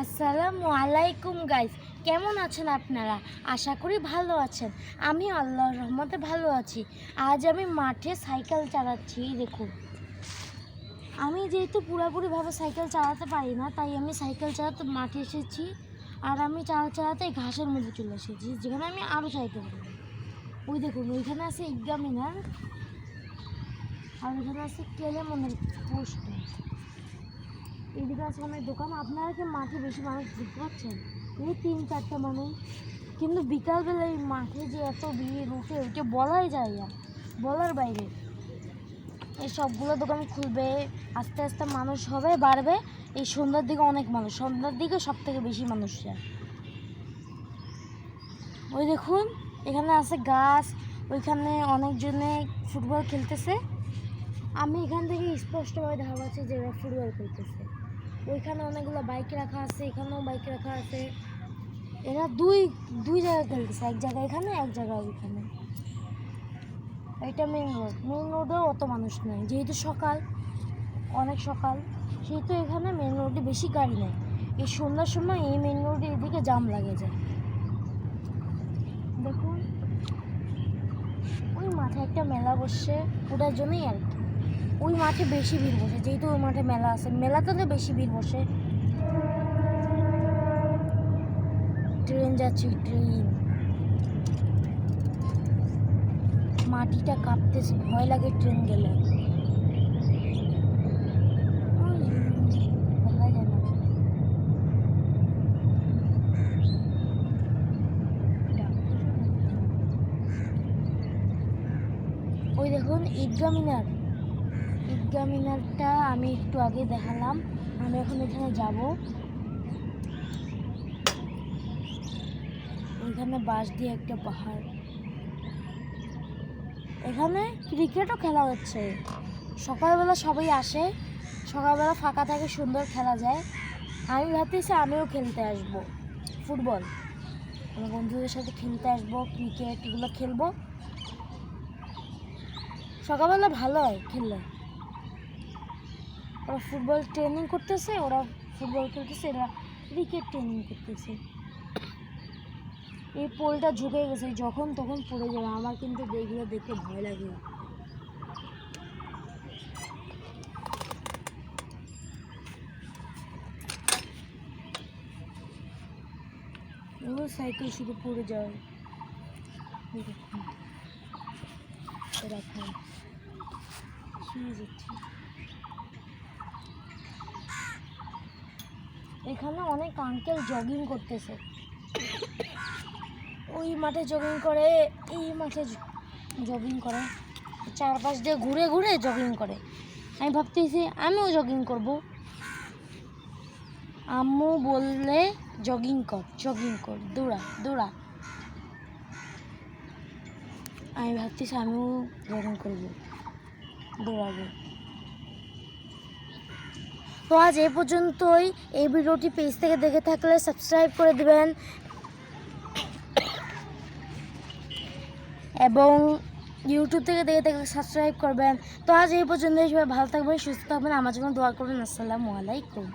আসসালামু আলাইকুম গাইস কেমন আছেন আপনারা? আশা করি ভালো আছেন। আমি আল্লাহর রহমতে ভালো আছি। আজ আমি মাঠে সাইকেল চালাচ্ছি, দেখুন। আমি যেহেতু পুরোপুরিভাবে সাইকেল চালাতে পারি না, তাই আমি সাইকেল চালাতে মাঠে এসেছি। আর আমি চালাতে চালাতে ঘাসের মধ্যে চলে এসেছি, যেখানে আমি আরও সাইকেল করব ওই দেখুন, ওইখানে আছে ইগা মিনার, আর ওইখানে আছে কেলে মনের পোস্ট এদিকে আছে দোকান আপনারা কি মাঠে বেশি মানুষ দেখতে পাচ্ছেন? এই তিন চারটে মানুষ। কিন্তু বিকালবেলা এই মাঠে যে এত ভিড় উঠে উঠে বলাই যায় না। বলার বাইরে। এই সবগুলো দোকান খুলবে, আস্তে আস্তে মানুষ হবে, বাড়বে। এই সন্ধ্যার দিকে অনেক মানুষ। সন্ধ্যার দিকে সব থেকে বেশি মানুষ যায়। ওই দেখুন, এখানে আছে গাছ, ওইখানে অনেকজনে ফুটবল খেলতেছে। আমি এখান থেকে স্পষ্টভাবে দেখা পাচ্ছি যে ফুটবল খেলতেছে। ওইখানে অনেকগুলো বাইক রাখা আছে, এখানেও বাইক রাখা আছে। এরা দুই দুই জায়গায় খেলতেছে, এক জায়গায় এখানে, এক জায়গায় ওইখানে। এটা মেন রোড মেন রোডেও অত মানুষ নেই, যেহেতু সকাল, অনেক সকাল, সেহেতু এখানে মেন রোডে বেশি গাড়ি নেই। এই সন্ধ্যার সময় এই মেন রোডে এদিকে জাম লাগে যায়। দেখুন, ওই মাথায় একটা মেলা বসছে, ওটার জন্যই আর কি। ওই মাঠে বেশি ভিড় বসে যেহেতু ওই মাঠে মেলা আছে মেলাতে তো বেশি ভিড় বসে। ট্রেন যাচ্ছে ট্রেন। মাটিটা কাঁপতেছে ভয় লাগে ট্রেন গেলে। ওই, দেখুন ঈদগা মিনার। ঈদগা মিনারটা আমি একটু আগে দেখালাম। আমি এখন এখানে যাব। এখানে বাঁশ দিয়ে একটা পাহাড়। এখানে ক্রিকেটও খেলা হচ্ছে। সকালবেলা সবাই আসে। সকালবেলা ফাঁকা থাকে, সুন্দর খেলা যায়। আমি ভাবতেছি আমিও খেলতে আসব। ফুটবল। আমার বন্ধুদের সাথে খেলতে আসব, ক্রিকেট এগুলো খেলব। সকালবেলা ভালো হয় খেললে। ওরা ফুটবল ট্রেনিং করতেছে, ওরা ফুটবল খেলতেছে, এরা ক্রিকেট ট্রেনিং করতেছে। এই পোলটা ঝুঁকে গেছে, যখন তখন পড়ে যাবে, আমার কিন্তু এগুলো দেখে ভয় লাগে। সাইকেল শুধু পড়ে যায়। দেখুন। রাখা শুয়ে যাচ্ছে। এখানে অনেক আঙ্কেল জগিং করতেছে। ওই মাঠে জগিং করে, এই মাঠে জগিং করে। চারপাশ দিয়ে ঘুরে ঘুরে জগিং করে। আমি ভাবতেছি, আমিও জগিং করব। আম্মু বললে জগিং কর জগিং কর, দৌড়া দৌড়া। আমি ভাবতেছি, আমিও জগিং করব, দৌড়াবো। তো আজ এ পর্যন্তই। এই ভিডিওটি পেজ থেকে দেখে থাকলে সাবস্ক্রাইব করে দেবেন। এবং ইউটিউব থেকে দেখে থাকলে সাবস্ক্রাইব করবেন। তো আজ এই পর্যন্ত সবাই ভালো থাকবেন, সুস্থ থাকবেন। আমার জন্য দোয়া করবেন। আসসালামু আলাইকুম।